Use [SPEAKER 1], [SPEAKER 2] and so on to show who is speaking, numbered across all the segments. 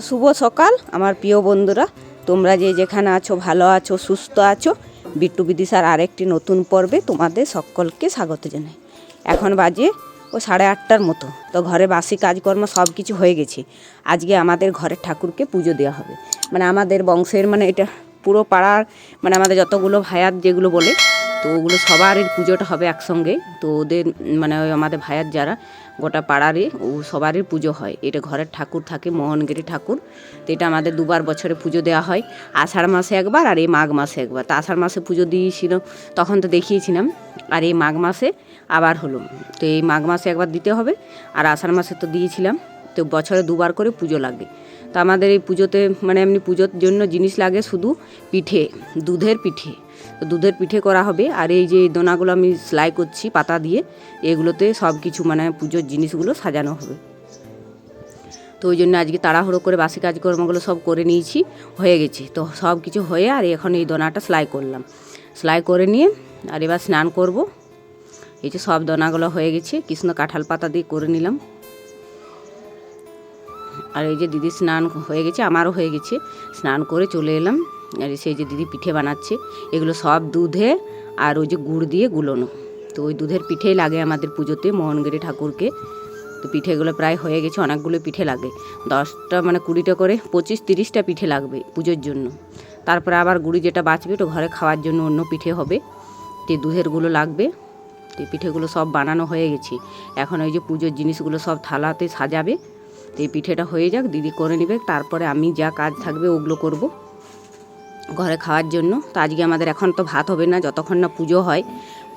[SPEAKER 1] শুভ সকাল, আমার প্রিয় বন্ধুরা। তোমরা যে যেখানে আছো, ভালো আছো, সুস্থ আছো, বিট্টু বিদিশার আরেকটি নতুন পর্বে তোমাদের সকলকে স্বাগত জানাই। এখন বাজে ও সাড়ে আটটার মতো। তো ঘরে বাসি কাজকর্ম সব কিছু হয়ে গেছে। আজকে আমাদের ঘরের ঠাকুরকে পুজো দেওয়া হবে। মানে আমাদের বংশের মানে এটা পুরো পাড়ার মানে আমাদের যতগুলো ভায়াত যেগুলো বলে, তো ওগুলো সবারই পুজোটা হবে একসঙ্গে। তো ওদের মানে ওই আমাদের ভাইয়ার যারা গোটা পাড়ারই সবারই পুজো হয়। এটা ঘরের ঠাকুর থাকে, মোহনগিরি ঠাকুর। তো এটা আমাদের দুবার বছরে পুজো দেওয়া হয়, আষাঢ় মাসে একবার আর এই মাঘ মাসে একবার। তো আষাঢ় মাসে পুজো দিয়েছিল, তখন তো দেখিয়েছিলাম। আর এই মাঘ মাসে আবার হলো। তো এই মাঘ মাসে একবার দিতে হবে, আর আষাঢ় মাসে তো দিয়েছিলাম। তো বছরে দুবার করে পুজো লাগে। তো আমাদের এই পুজোতে মানে এমনি পুজোর জন্য জিনিস লাগে শুধু পিঠে, দুধের পিঠে। তো দুধের পিঠে করা হবে। আর এই যে দোনাগুলো আমি সেলাই করছি পাতা দিয়ে, এগুলোতে সব কিছু মানে পুজোর জিনিসগুলো সাজানো হবে। তো ওই জন্য আজকে তাড়াহুড়ো করে বাসি কাজকর্মগুলো সব করে নিয়েছি, হয়ে গেছে। তো সব কিছু হয়ে আর এখন এই দোনাটা সেলাই করলাম। সেলাই করে নিয়ে আর এবার স্নান করব। এই যে সব দোনাগুলো হয়ে গেছে, কৃষ্ণ কাঁঠাল পাতা দিয়ে করে নিলাম। আর এই যে দিদি স্নান হয়ে গেছে, আমারও হয়ে গেছে। স্নান করে চলে এলাম। আর সেই যে দিদি পিঠে বানাচ্ছে, এগুলো সব দুধে আর ওই যে গুড় দিয়ে গুলোনো। তো ওই দুধের পিঠেই লাগে আমাদের পুজোতে মোহনগিরি ঠাকুরকে। তো পিঠেগুলো প্রায় হয়ে গেছে, অনেকগুলো পিঠে লাগে। দশটা মানে কুড়িটা করে, পঁচিশ তিরিশটা পিঠে লাগবে পুজোর জন্য। তারপরে আবার গুড়ি যেটা বাঁচবে, ওটা ঘরে খাওয়ার জন্য অন্য পিঠে হবে। তো দুধেরগুলো লাগবে তো পিঠেগুলো সব বানানো হয়ে গেছে। এখন ওই যে পুজোর জিনিসগুলো সব থালাতে সাজাবে। তো এই পিঠেটা হয়ে যাক, দিদি করে নেবে, তারপরে আমি যা কাজ থাকবে ওগুলো করব। ঘরে খাওয়ার জন্য। তো আজকে আমাদের এখন তো ভাত হবে না, যতক্ষণ না পুজো হয়।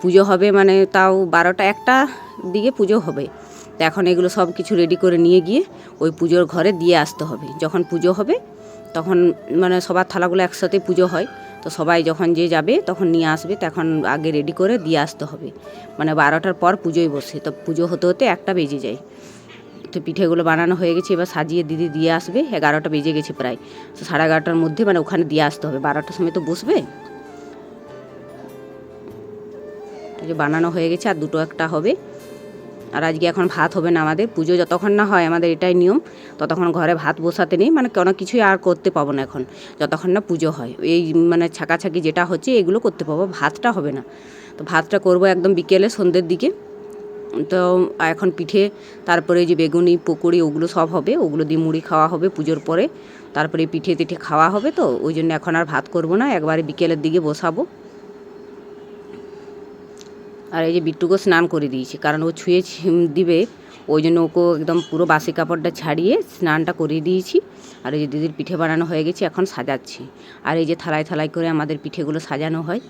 [SPEAKER 1] পুজো হবে মানে তাও বারোটা, একটা দিকে পুজো হবে। তো এখন এগুলো সব কিছু রেডি করে নিয়ে গিয়ে ওই পুজোর ঘরে দিয়ে আসতে হবে। যখন পুজো হবে, তখন মানে সবার থালাগুলো একসাথে পুজো হয়। তো সবাই যখন যে যাবে, তখন নিয়ে আসবে। তখন আগে রেডি করে দিয়ে আসতে হবে। মানে বারোটার পর পুজোই বসে। তো পুজো হতে হতে একটা বেজে যায়। তো পিঠেগুলো বানানো হয়ে গেছে, এবার সাজিয়ে দিদি দিয়ে আসবে, এগারোটা বেজে গেছে প্রায়। তো সাড়ে এগারোটার মধ্যে মানে ওখানে দিয়ে আসতে হবে, বারোটার সময় তো বসবে। যে বানানো হয়ে গেছে, আর দুটো একটা হবে। আর আজকে এখন ভাত হবে না আমাদের, পুজো যতক্ষণ না হয় আমাদের এটাই নিয়ম, ততক্ষণ ঘরে ভাত বসাতে নেই মানে কোনো কিছুই আর করতে পাবো না এখন, যতক্ষণ না পুজো হয়। এই মানে ছাকাছাকি যেটা হচ্ছে, এগুলো করতে পাবো, ভাতটা হবে না। তো ভাতটা করব একদম বিকেলে সন্ধ্যের দিকে। তো এখন পিঠে, তারপরে যে বেগুনি, পকোড়ি, ওগুলো সব হবে, ওগুলো দিয়ে মুড়ি খাওয়া হবে পুজোর পরে। তারপরে পিঠে তিঠে খাওয়া হবে তো, ওই জন্য এখন আর ভাত করব না, একবারে বিকেলের দিকে বসাবো। আর এই যে বিট্টুকে স্নান করে দিয়েছি, কারণ ও ছুঁয়ে দিবে, ওই জন্য ওকে একদম পুরো বাসি কাপড়টা ছাড়িয়ে স্নানটা করিয়ে দিয়েছি। আর এই যে দিদির পিঠে বানানো হয়ে গেছে, এখন সাজাচ্ছি। আর এই যে থালায় থালায় করে আমাদের পিঠেগুলো সাজানো হয়।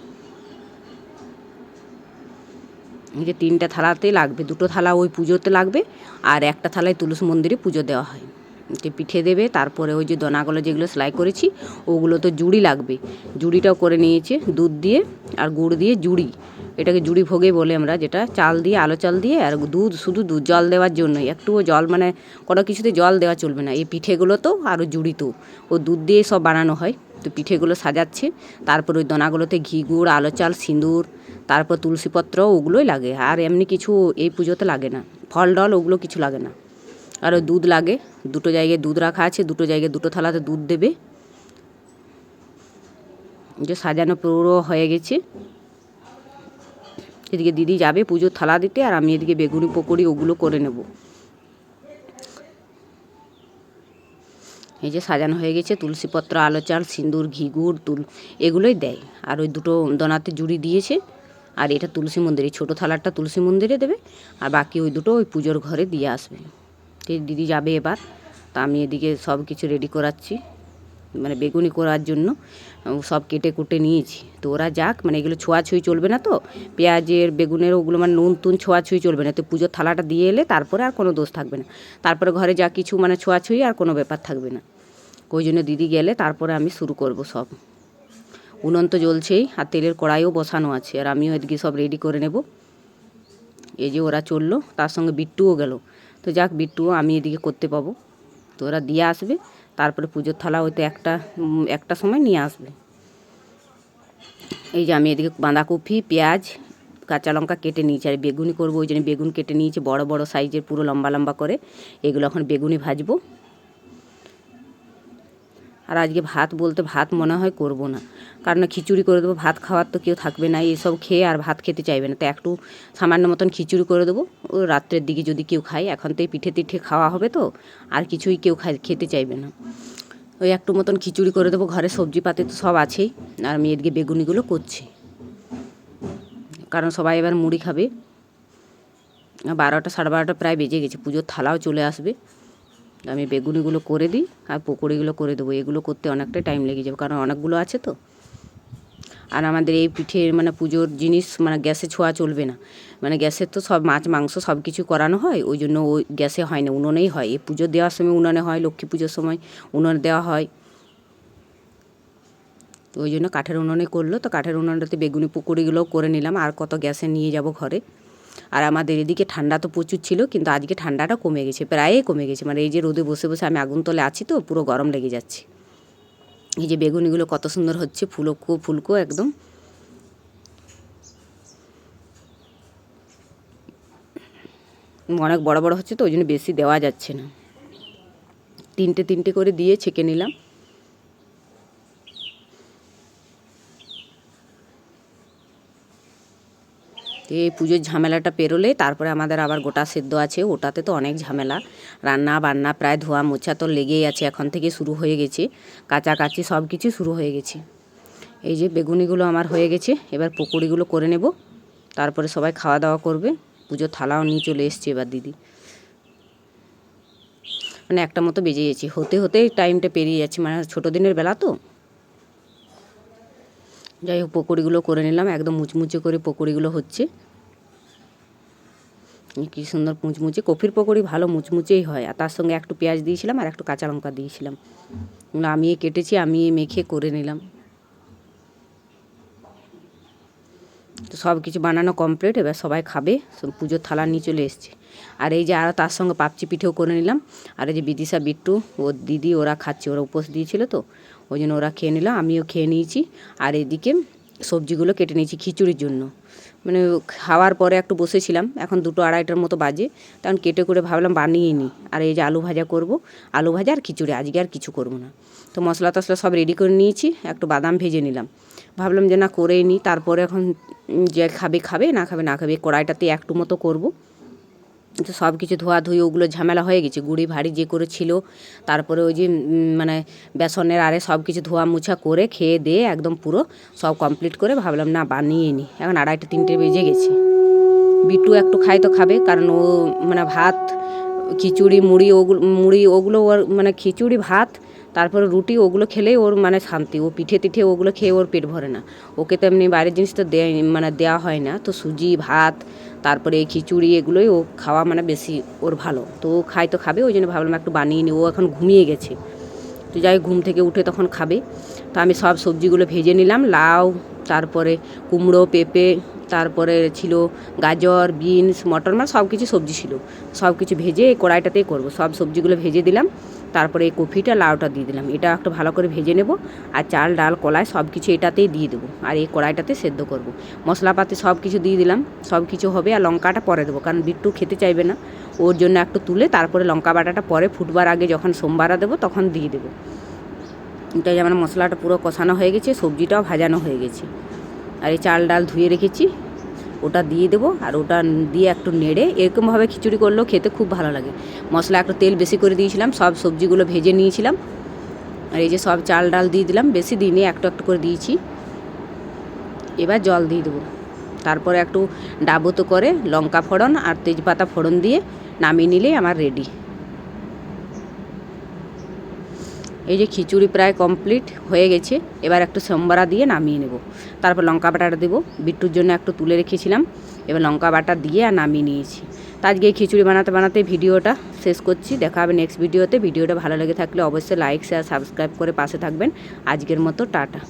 [SPEAKER 1] যে তিনটা থালাতেই লাগবে, দুটো থালা ওই পুজোতে লাগবে আর একটা থালায় তুলসী মন্দিরে পুজো দেওয়া হয়। যে পিঠে দেবে, তারপরে ওই যে দনাগুলো যেগুলো সেলাই করেছি ওগুলো তো জুড়ি লাগবে। জুড়িটাও করে নিয়েছে, দুধ দিয়ে আর গুড় দিয়ে জুড়ি। এটাকে জুড়ি ভোগে বলে আমরা যেটা, চাল দিয়ে, আলো চাল দিয়ে আর দুধ, শুধু দুধ, জল দেওয়ার জন্যই। একটুও জল মানে কোনো কিছুতে জল দেওয়া চলবে না। এই পিঠেগুলো তো আরও জুড়ি তো। ও দুধ দিয়ে সব বানানো হয়। তো পিঠেগুলো সাজাচ্ছে। তারপর ওই দনাগুলোতে ঘি, গুড়, আলো চাল, সিঁদুর তারপর তুলসীপত্র ওগুলোই লাগে। আর এমনি কিছু এই পুজোতে লাগে না। ফল ডল ওগুলো কিছু লাগে না। আর ওই দুধ লাগে। দুটো জায়গায় দুধ রাখা আছে, দুটো জায়গায় দুটো থালাতে দুধ দেবে। যে সাজানো পুরো হয়ে গেছে। এদিকে দিদি যাবে পুজোর থালা দিতে আর আমি এদিকে বেগুনি পকোড়ি ওগুলো করে নেব। এই যে সাজানো হয়ে গেছে, তুলসীপত্র আলো চাল সিঁদুর ঘি তুল এগুলোই দেয়। আর ওই দুটো দনাতে জুড়ি দিয়েছে। আর এটা তুলসী মন্দিরে ছোটো থালারটা তুলসী মন্দিরে দেবে, আর বাকি ওই দুটো ওই পুজোর ঘরে দিয়ে আসবে। তো দিদি যাবে এবার, তা আমি এদিকে সব কিছু রেডি করাচ্ছি মানে বেগুনি করার জন্য সব কেটে কুটে নিয়েছি। তো ওরা যাক মানে এগুলো ছোঁয়াছুঁই চলবে না তো, পেঁয়াজের, বেগুনের, ওগুলো মানে নুন তুন ছোঁয়াছুঁই চলবে না, তো পুজোর থালাটা দিয়ে এলে তারপরে আর কোনো দোষ থাকবে না। তারপরে ঘরে যা কিছু মানে ছোঁয়াছুঁই আর কোনো ব্যাপার থাকবে না। ওই জন্য দিদি গেলে তারপরে আমি শুরু করব সব। উনুন তো জ্বলছেই আর তেলের কড়াইও বসানো আছে। আর আমিও এদিকে সব রেডি করে নেব। এই যে ওরা চলল, তার সঙ্গে বিট্টুও গেল। তো যাক, বিট্টুও আমি এদিকে করতে পাবো। তো ওরা দিয়ে আসবে, তারপরে পুজোর থালা হয়তো একটা একটা সময় নিয়ে আসবে। এই যে আমি এদিকে বাঁধাকপি, পেঁয়াজ, কাঁচা লঙ্কা কেটে নিয়েছি। আর বেগুনি করব, ওই জন্য বেগুন কেটে নিয়েছি। বড় বড় সাইজের পুরো লম্বা লম্বা করে। এগুলো এখন বেগুনি ভাজবো। আর আজকে ভাত বলতে ভাত মনে হয় করব না। কারণ খিচুড়ি করে দেবো, ভাত খাওয়ার তো কেউ থাকবে না, এসব খেয়ে আর ভাত খেতে চাইবে না। তো একটু সামান্য মতন খিচুড়ি করে দেবো। ও রাত্রের দিকে যদি কেউ খায়, এখন তো এই পিঠে তিঠে খাওয়া হবে তো, আর কিছুই কেউ খেতে চাইবে না। ওই একটু মতন খিচুড়ি করে দেবো, ঘরে সবজি পাতি তো সব আছেই, আর আমি এদিকে বেগুনিগুলো করছি। কারণ সবাই এবার মুড়ি খাবে। বারোটা, সাড়ে বারোটা প্রায় বেজে গেছে, পুজোর থালাও চলে আসবে। আমি বেগুনিগুলো করে দিই আর পকোড়িগুলো করে দেবো। এগুলো করতে অনেকটাই টাইম লেগে যাবে, কারণ অনেকগুলো আছে তো। আর আমাদের এই পিঠের মানে পুজোর জিনিস মানে গ্যাসে ছোঁয়া চলবে না। মানে গ্যাসের তো সব মাছ, মাংস সব কিছু করানো হয়, ওই জন্য ওই গ্যাসে হয় না, উনুনেই হয়। এই পুজো দেওয়ার সময় উনুনে হয়, লক্ষ্মী পুজোর সময় উনুনে দেওয়া হয়। তো ওই জন্য কাঠের উনুনে করল, তো কাঠের উনুনটাতে বেগুনি পুকুরিগুলোও করে নিলাম। আর কত গ্যাসে নিয়ে যাব ঘরে? আর আমাদের এদিকে ঠান্ডা তো প্রচুর ছিল, কিন্তু আজকে ঠান্ডাটা কমে গেছে, প্রায়ই কমে গেছে। মানে এই যে রোদে বসে বসে আমি আগুন তলে আছি তো, পুরো গরম লেগে যাচ্ছে। এই যে বেগুনিগুলো কত সুন্দর হচ্ছে, ফুলকো ফুলকো একদম। অনেক বড় বড় হচ্ছে তো, ওই জন্য বেশি দেওয়া যাচ্ছে না। তিনটে তিনটে করে দিয়ে ছেঁকে নিলাম। তো এই পুজোর ঝামেলাটা পেরোলে তারপরে আমাদের আবার গোটা সেদ্ধ আছে, ওটাতে তো অনেক ঝামেলা। রান্না বান্না প্রায় ধোয়া মোছা তো লেগেই আছে, এখন থেকে শুরু হয়ে গেছে। কাচাকাচি সব কিছু শুরু হয়ে গেছে। এই যে বেগুনিগুলো আমার হয়ে গেছে, এবার পকোড়িগুলো করে নেব। তারপরে সবাই খাওয়া দাওয়া করবে। পুজোর থালাও নিয়ে চলে এসছে এবার দিদি। মানে একটা মতো বেজে গেছি। হতে হতেই টাইমটা পেরিয়ে যাচ্ছে। মানে ছোটো দিনের বেলা তো। যাই হোক, পকোড়িগুলো করে নিলাম। একদম মুচমুচে করে পকোড়িগুলো হচ্ছে। কী সুন্দর মুচমুচে। কফির পকোড়ি ভালো মুচমুচেই হয়। আর তার সঙ্গে একটু পেঁয়াজ দিয়েছিলাম আর একটু কাঁচা লঙ্কা দিয়েছিলাম। আমি কেটেছি আমি মেখে করে নিলাম। তো সব কিছু বানানো কমপ্লিট এবার সবাই খাবে। পুজোর থালা নিয়ে চলে এসছে। আর এই যে আরও তার সঙ্গে পাপচি পিঠেও করে নিলাম। আর এই যে বিদিশা বিট্টু, ওর দিদি, ওরা খাচ্ছে, ওরা উপোস দিয়েছিল তো। ওই জন্য ওরা খেয়ে নিলাম আমিও খেয়ে নিয়েছি। আর এদিকে সবজিগুলো কেটে নিয়েছি খিচুড়ির জন্য। মানে খাওয়ার পরে একটু বসেছিলাম, এখন দুটো আড়াইটার মতো বাজে, তখন কেটে করে ভাবলাম বানিয়ে নিই। আর এই যে আলু ভাজা করব, আলু ভাজা আর খিচুড়ি, আজকে আর কিছু করব না। তো মশলা টশলা সব রেডি করে নিয়েছি, একটু বাদাম ভেজে নিলাম। ভাবলাম যে না করেই নিই, তারপরে এখন যে খাবে খাবে, না খাবে না খাবে, কড়াইটাতে একটু মতো করব। তো সব কিছু ধোয়াধুয়ি, ওগুলো ঝামেলা হয়ে গেছে। গুঁড়ি ভাড়ি যে করে ছিল তারপরে ওই যে মানে বেসনের আরে সব কিছু ধোয়া মুছা করে খেয়ে দিয়ে একদম পুরো সব কমপ্লিট করে ভাবলাম, না, বানিয়ে নি। এখন আড়াইটা, তিনটে বেজে গেছে। বিটু একটু খাই তো খাবে, কারণ ও মানে ভাত, খিচুড়ি, মুড়ি, ওগুলো মুড়ি, ওগুলো ওর মানে খিচুড়ি, ভাত তারপরে রুটি ওগুলো খেলেই ওর মানে শান্তি। ও পিঠে তিঠে ওগুলো খেয়ে ওর পেট ভরে না। ওকে তো এমনি বাইরের জিনিস তো দেয় মানে দেওয়া হয় না। তো সুজি, ভাত, তারপরে খিচুড়ি এগুলোই ও খাওয়া মানে বেশি ওর ভালো। তো ও খায় তো খাবে, ওই জন্য ভাবলাম একটু বানিয়ে নিই। ও এখন ঘুমিয়ে গেছে। তো যাই ঘুম থেকে উঠে তখন খাবে। তো আমি সব সবজিগুলো ভেজে নিলাম, লাউ, তারপরে কুমড়ো, পেঁপে, তারপরে ছিল গাজর, বিনস, মটর মানে সব কিছু সবজি ছিল। সব কিছু ভেজে কড়াইটাতেই করব। সব সবজিগুলো ভেজে দিলাম। তারপরে এই কফিটা লাউটা দিয়ে দিলাম। এটা একটু ভালো করে ভেজে নেব আর চাল, ডাল, কলাই সব কিছু এটাতেই দিয়ে দেবো আর এই কড়াইটাতে সেদ্ধ করব। মশলাপাতি সব কিছু দিয়ে দিলাম, সব কিছু হবে আর লঙ্কাটা পরে দেবো কারণ বিট্টু খেতে চাইবে না। ওর জন্য একটু তুলে তারপরে লঙ্কা বাটাটা পরে ফুটবার আগে যখন সোমবারা দেবো তখন দিয়ে দেবো। এটা যেমন মশলাটা পুরো কষানো হয়ে গেছে, সবজিটাও ভাজানো হয়ে গেছে। আর এই চাল, ডাল ধুয়ে রেখেছি। ওটা দিয়ে দেবো আর ওটা দিয়ে একটু নেড়ে এরকমভাবে খিচুড়ি করলেও খেতে খুব ভালো লাগে। মশলা একটু তেল বেশি করে দিয়েছিলাম, সব সবজিগুলো ভেজে নিয়েছিলাম। আর এই যে সব চাল ডাল দিয়ে দিলাম, বেশি দিনে একটু একটু করে দিয়েছি। এবার জল দিয়ে দেবো। তারপরে একটু ডাবুতো করে লঙ্কা ফোড়ন আর তেজপাতা ফোড়ন দিয়ে নামিয়ে নিলেই আমার রেডি। এই যে খিচুড়ি প্রায় কমপ্লিট হয়ে গেছে, এবার একটু সোমবারা দিয়ে নামিয়ে নেব। তারপর লঙ্কা বাটাটা দেবো, বিট্টুর জন্য একটু তুলে রেখেছিলাম, এবার লঙ্কা বাটা দিয়ে আর নামিয়ে নিয়েছি। তো আজকে এই খিচুড়ি বানাতে বানাতে ভিডিওটা শেষ করছি, দেখা হবে নেক্সট ভিডিওতে ভিডিওটা ভালো লেগে থাকলে অবশ্যই লাইক শেয়ার সাবস্ক্রাইব করে পাশে থাকবেন। আজকের মতো টাটা।